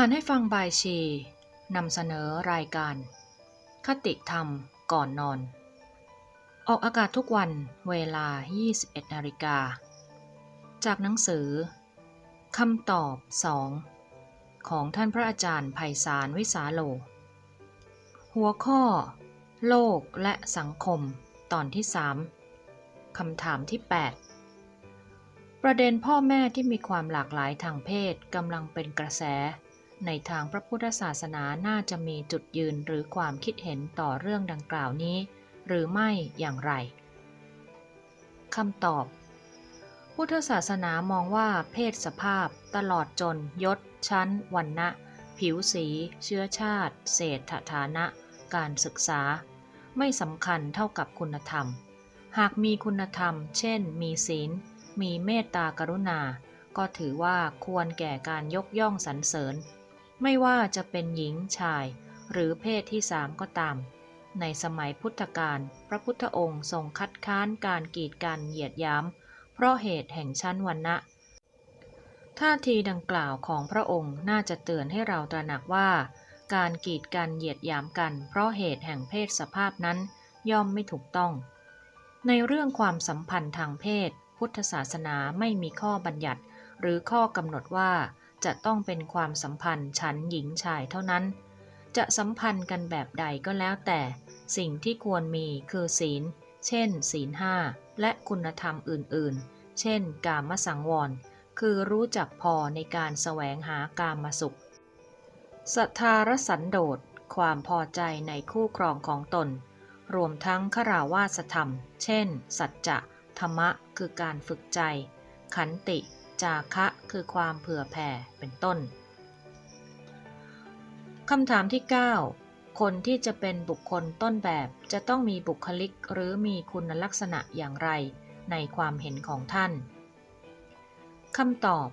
อ่านให้ฟังบายชีนำเสนอรายการ คติธรรมก่อนนอน ออกอากาศทุกวันเวลา 21นาฬิกา จากหนังสือคำตอบสองของท่านพระอาจารย์ไพศาลวิสาโล หัวข้อ โลกและสังคมตอนที่ 3คำถามที่ 8 ประเด็นพ่อแม่ที่มีความหลากหลายทางเพศกำลังเป็นกระแส ในทางพระพุทธศาสนาน่าจะมีจุดยืนหรือความคิดเห็นต่อเรื่องดังกล่าวนี้ หรือไม่อย่างไรคำตอบ พุทธศาสนามองว่าเพศสภาพ ตลอดจน ยศ ชั้นวรรณะผิวสี เชื้อชาติ เศรษฐฐานะ การศึกษา ไม่สำคัญเท่ากับคุณธรรม หากมีคุณธรรม เช่น มีศีล มีเมตตากรุณา ก็ถือว่าควรแก่การยกย่องสรรเสริญ ไม่ว่าจะเป็นหญิงชาย หรือเพศที่สามก็ตาม ในสมัยพุทธกาลพระพุทธองค์ทรงคัดค้านการกีดกันเหยียดยามเพราะเหตุแห่งชั้นวรรณะท่าทีดังกล่าวของพระองค์น่าจะเตือนให้เราตระหนักว่า การกีดกันเหยียดหยามกัน เพราะเหตุแห่งเพศสภาพนั้นย่อมไม่ถูกต้อง ในเรื่องความสัมพันธ์ทางเพศ พุทธศาสนาไม่มีข้อบัญญัติ หรือข้อกำหนดว่า จะต้องเป็นความสัมพันธ์ฉันหญิงชายเท่านั้น จะสัมพันธ์กันแบบใดก็แล้วแต่ สิ่งที่ควรมีคือศีล เช่น ศีลห้าและคุณธรรมอื่นๆ เช่น กามสังวร คือรู้จักพอในการแสวงหากามสุขสัทธารสันโดษความพอใจในคู่ครองของตน รวมทั้งขราวาสธรรม เช่น สัจจะ ธรรมะ คือการฝึกใจ ขันติ จาคะคือความเผื่อแผ่เป็นต้นคำถามที่ 9 คนที่จะเป็นบุคคลต้นแบบจะต้องมีบุคลิกหรือมีคุณลักษณะอย่างไรในความเห็นของท่าน คำตอบ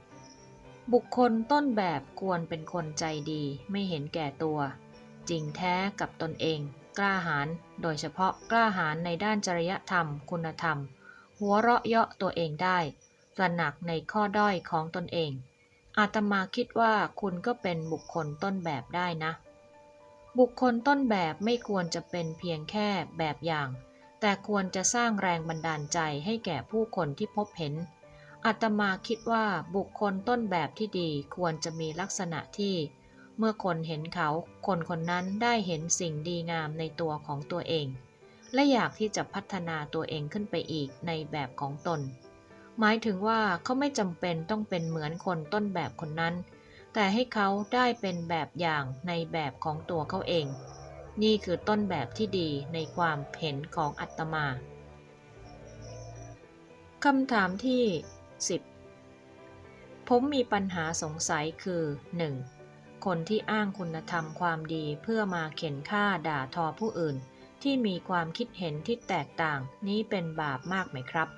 บุคคลต้นแบบควรเป็นคนใจดีไม่เห็นแก่ตัว จริงแท้กับตนเอง กล้าหาญโดยเฉพาะกล้าหาญในด้านจริยธรรม คุณธรรม หัวเราะเยาะตัวเองได้ ตระหนักในข้อด้อยของตนเอง อาตมาคิดว่าคุณก็เป็นบุคคลต้นแบบได้นะ บุคคลต้นแบบไม่ควรจะเป็นเพียงแค่แบบอย่าง แต่ควรจะสร้างแรงบันดาลใจให้แก่ผู้คนที่พบเห็น อาตมาคิดว่าบุคคลต้นแบบที่ดีควรจะมีลักษณะที่ เมื่อคนเห็นเขา คนคนนั้นได้เห็นสิ่งดีงามในตัวของตัวเองและอยากที่จะพัฒนาตัวเองขึ้นไปอีกในแบบของตน หมายถึงว่าเขาไม่จำเป็นต้องเป็นเหมือนคนต้นแบบคนนั้น แต่ให้เขาได้เป็นแบบอย่างในแบบของตัวเขาเอง นี่คือต้นแบบที่ดีในความเห็นของอัตมาคำถามที่ 10 ผมมีปัญหาสงสัยคือ 1. คนที่อ้างคุณธรรมความดีเพื่อมาเข็นฆ่าด่าทอผู้อื่น ที่มีความคิดเห็นที่แตกต่างนี้เป็นบาปมากไหมครับ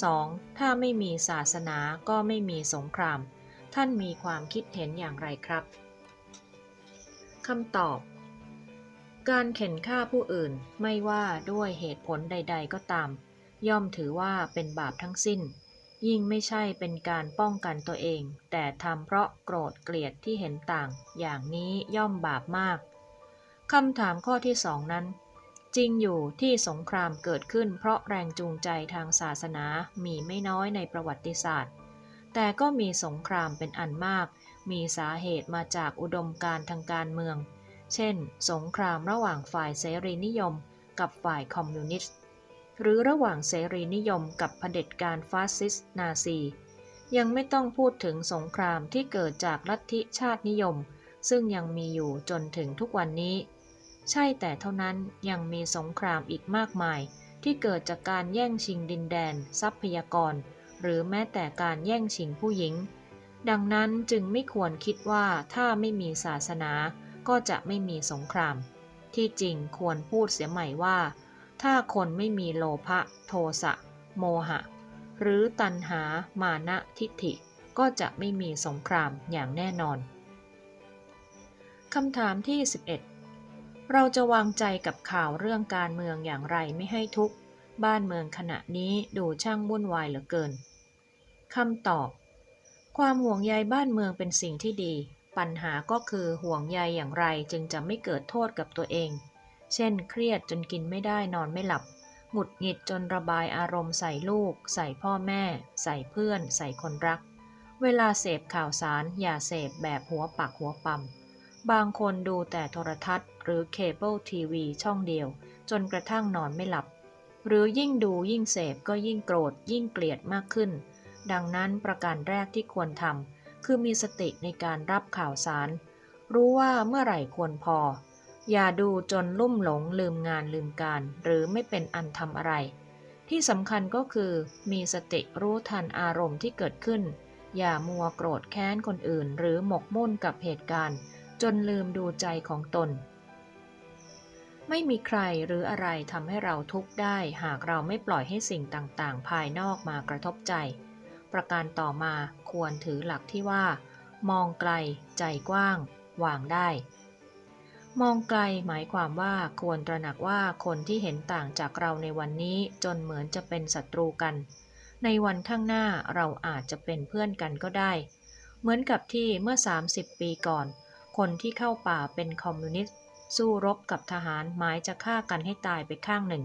2. ถ้าไม่มีศาสนาก็ไม่มีสงคราม ท่านมีความคิดเห็นอย่างไรครับคำตอบ การเข็นฆ่าผู้อื่นไม่ว่าด้วยเหตุผลใด ๆ ก็ตาม ย่อมถือว่าเป็นบาปทั้งสิ้น ยิ่งไม่ใช่เป็นการป้องกันตัวเอง แต่ทำเพราะโกรธเกลียดที่เห็นต่าง อย่างนี้ย่อมบาปมากคำถามข้อที่สองนั้น จริงอยู่ที่สงครามเกิดขึ้นเพราะแรงจูงใจทางศาสนามีไม่น้อยในประวัติศาสตร์ แต่ก็มีสงครามเป็นอันมาก มีสาเหตุมาจากอุดมการณ์ทางการเมือง เช่น สงครามระหว่างฝ่ายเสรีนิยม กับฝ่ายคอมมิวนิสต์ หรือระหว่างเสรีนิยมกับเผด็จการฟาสซิสต์นาซี ยังไม่ต้องพูดถึงสงครามที่เกิดจากลัทธิชาตินิยม ซึ่งยังมีอยู่จนถึงทุกวันนี้ ใช่แต่เท่านั้นยังมีสงครามอีกมากมาย ที่เกิดจากการแย่งชิงดินแดน ทรัพยากร หรือแม้แต่การแย่งชิงผู้หญิง ดังนั้นจึงไม่ควรคิดว่าถ้าไม่มีศาสนาก็จะไม่มีสงคราม ที่จริงควรพูดเสียใหม่ว่า ถ้าคนไม่มีโลภะโทสะ โมหะ หรือตัณหามานะทิฏฐิ ก็จะไม่มีสงครามอย่างแน่นอนคำถามที่ 11 เราจะวางใจกับข่าวเรื่องการเมืองอย่างไรไม่ให้ทุกข์บ้านเมืองขณะนี้ดูช่างวุ่นวายเหลือเกินคำตอบ ความห่วงใยบ้านเมืองเป็นสิ่งที่ดี ปัญหาก็คือห่วงใยอย่างไรจึงจะไม่เกิดโทษกับตัวเอง เช่น เครียดจนกินไม่ได้นอนไม่หลับหงุดหงิดจนระบายอารมณ์ใส่ลูก ใส่พ่อแม่ ใส่เพื่อน ใส่คนรัก เวลาเสพข่าวสารอย่าเสพแบบหัวปักหัวปั๊ม บางคนดูแต่โทรทัศน์ หรือเคเบิลทีวีช่องเดียว จนกระทั่งนอนไม่หลับ หรือยิ่งดูยิ่งเสพก็ยิ่งโกรธยิ่งเกลียดมากขึ้น ดังนั้นประการแรกที่ควรทำคือมีสติในการรับข่าวสาร รู้ว่าเมื่อไหร่ควรพอ อย่าดูจนลุ่มหลงลืมงานลืมการ หรือไม่เป็นอันทำอะไร ที่สำคัญก็คือ มีสติรู้ทันอารมณ์ที่เกิดขึ้น อย่ามัวโกรธแค้นคนอื่น หรือหมกมุ่นกับเหตุการณ์ จนลืมดูใจของตน ไม่มีใครหรืออะไรทำให้เราทุกข์ได้ หากเราไม่ปล่อยให้สิ่งต่างๆ ภายนอกมากระทบใจ ประการต่อมาควรถือหลักที่ว่า มองไกล ใจกว้าง วางได้ มองไกลหมายความว่าควรตระหนักว่าคนที่เห็นต่างจากเราในวันนี้จนเหมือนจะเป็นศัตรูกันในวันข้างหน้าเราอาจจะเป็นเพื่อนกันก็ได้ เหมือนกับที่เมื่อ 30 ปีก่อน คนที่เข้าป่าเป็นคอมมิวนิสต์ สู้รบกับทหารหมายจะฆ่ากันให้ตายไปข้างหนึ่ง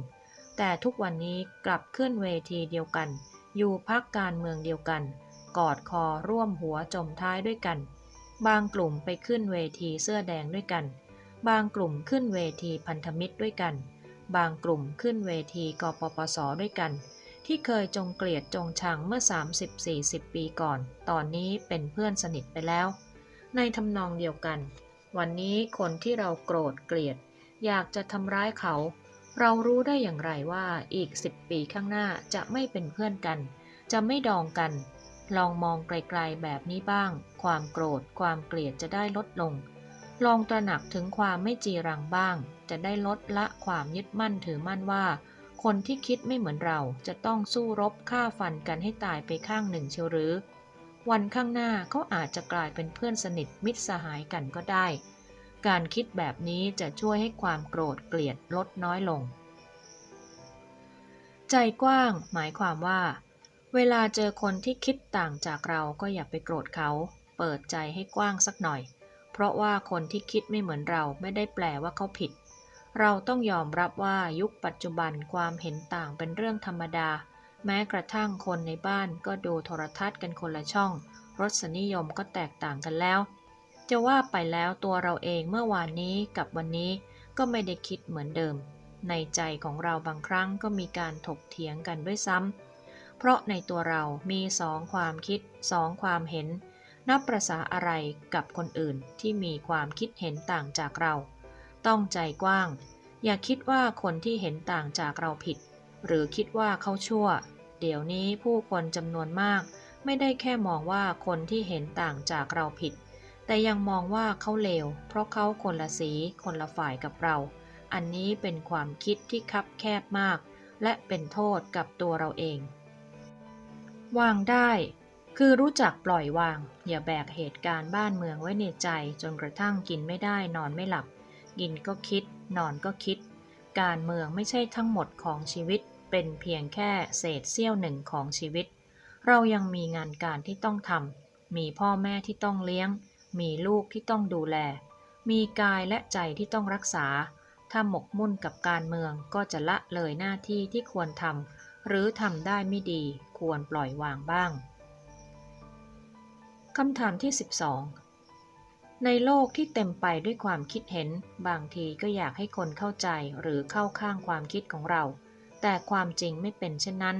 แต่ทุกวันนี้กลับขึ้นเวทีเดียวกัน อยู่พักการเมืองเดียวกัน กอดคอร่วมหัวจมท้ายด้วยกัน บางกลุ่มไปขึ้นเวทีเสื้อแดงด้วยกัน บางกลุ่มขึ้นเวทีพันธมิตรด้วยกัน บางกลุ่มขึ้นเวทีกปปสด้วยกันที่เคยจงเกลียดจงชังเมื่อ 30-40 ปีก่อน ตอนนี้เป็นเพื่อนสนิทไปแล้ว ในทำนองเดียวกัน วันนี้คนที่เราโกรธเกลียด อยากจะทำร้ายเขา เรารู้ได้อย่างไรว่าอีก10ปีข้างหน้าจะไม่เป็นเพื่อนกัน จะไม่ดองกัน ลองมองไกลๆแบบนี้บ้าง ความโกรธความเกลียดจะได้ลดลง ลองตระหนักถึงความไม่จีรังบ้าง จะได้ลดละความยึดมั่นถือมั่นว่า คนที่คิดไม่เหมือนเราจะต้องสู้รบฆ่าฟันกันให้ตายไปข้างหนึ่งเชียวหรือ วันข้างหน้าเขาอาจจะกลายเป็นเพื่อนสนิทมิตรสหายกันก็ได้ การคิดแบบนี้จะช่วยให้ความโกรธเกลียดลดน้อยลง ใจกว้างหมายความว่า เวลาเจอคนที่คิดต่างจากเราก็อย่าไปโกรธเขา เปิดใจให้กว้างสักหน่อย เพราะว่าคนที่คิดไม่เหมือนเราไม่ได้แปลว่าเขาผิด เราต้องยอมรับว่ายุคปัจจุบันความเห็นต่างเป็นเรื่องธรรมดา แม้กระทั่งคนในบ้านก็ดูโทรทัศน์กันคนละช่อง รสนิยมก็แตกต่างกันแล้ว จะว่าไปแล้วตัวเราเองเมื่อวานนี้กับวันนี้ก็ไม่ได้คิดเหมือนเดิม ในใจของเราบางครั้งก็มีการถกเถียงกันด้วยซ้ำ เพราะในตัวเรามีสองความคิดสองความเห็น นับประษาอะไรกับคนอื่นที่มีความคิดเห็นต่างจากเรา ต้องใจกว้าง อย่าคิดว่าคนที่เห็นต่างจากเราผิด หรือคิดว่าเขาชั่ว เดี๋ยวนี้ผู้คนจำนวนมาก ไม่ได้แค่มองว่าคนที่เห็นต่างจากเราผิด แต่ยังมองว่าเขาเลว เพราะเขาคนละสี คนละฝ่ายกับเรา อันนี้เป็นความคิดที่คับแคบมาก และเป็นโทษกับตัวเราเอง วางได้ คือรู้จักปล่อยวาง อย่าแบกเหตุการณ์บ้านเมืองไว้ในใจ จนกระทั่งกินไม่ได้นอนไม่หลับ กินก็คิด นอนก็คิด การเมืองไม่ใช่ทั้งหมดของชีวิต เป็นเพียงแค่เศษเสี้ยวหนึ่งของชีวิต เรายังมีงานการที่ต้องทำมีพ่อแม่ที่ต้องเลี้ยง มีลูกที่ต้องดูแล มีกายและใจที่ต้องรักษา ถ้าหมกมุ่นกับการเมืองก็จะละเลยหน้าที่ที่ควรทำหรือทำได้ไม่ดีควรปล่อยวางบ้างคำถามที่ 12 ในโลกที่เต็มไปด้วยความคิดเห็น บางทีก็อยากให้คนเข้าใจหรือเข้าข้างความคิดของเรา แต่ความจริงไม่เป็นเช่นนั้น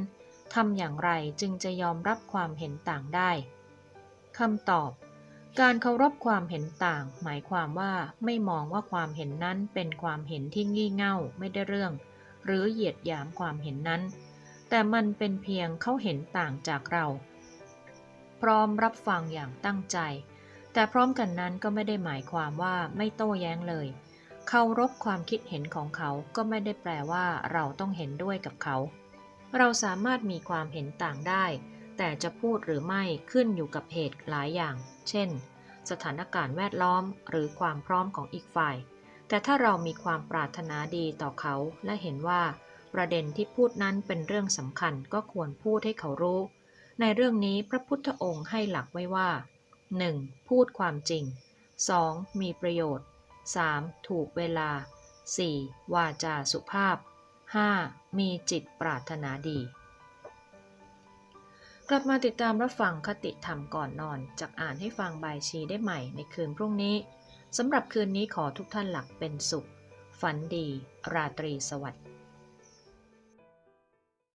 ทำอย่างไรจึงจะยอมรับความเห็นต่างได้คำตอบ การเคารพความเห็นต่าง หมายความว่าไม่มองว่าความเห็นนั้นเป็นความเห็นที่งี่เง่าไม่ได้เรื่อง หรือเหยียดหยามความเห็นนั้น แต่มันเป็นเพียงเขาเห็นต่างจากเรา พร้อมรับฟังอย่างตั้งใจ แต่พร้อมกันนั้นก็ไม่ได้หมายความว่าไม่โต้แย้งเลยเคารพความคิดเห็นของเขาก็ไม่ได้แปลว่าเราต้องเห็นด้วยกับเขา เราสามารถมีความเห็นต่างได้ แต่จะพูดหรือไม่ขึ้นอยู่กับเหตุหลายอย่าง เช่น สถานการณ์แวดล้อมหรือความพร้อมของอีกฝ่าย แต่ถ้าเรามีความปรารถนาดีต่อเขาและเห็นว่า ประเด็นที่พูดนั้นเป็นเรื่องสำคัญก็ควรพูดให้เขารู้ ในเรื่องนี้พระพุทธองค์ให้หลักไว้ว่า 1. พูดความจริง 2. มีประโยชน์ 3. ถูกเวลา 4. วาจาสุภาพ 5. มีจิตปรารถนาดี กลับมาติดตามรับฟังคติธรรมก่อนนอนจากอ่านให้ฟังบายชีได้ใหม่ในคืนพรุ่งนี้สำหรับคืนนี้ขอทุกท่านหลับเป็นสุข ฝันดี ราตรีสวัสดิ์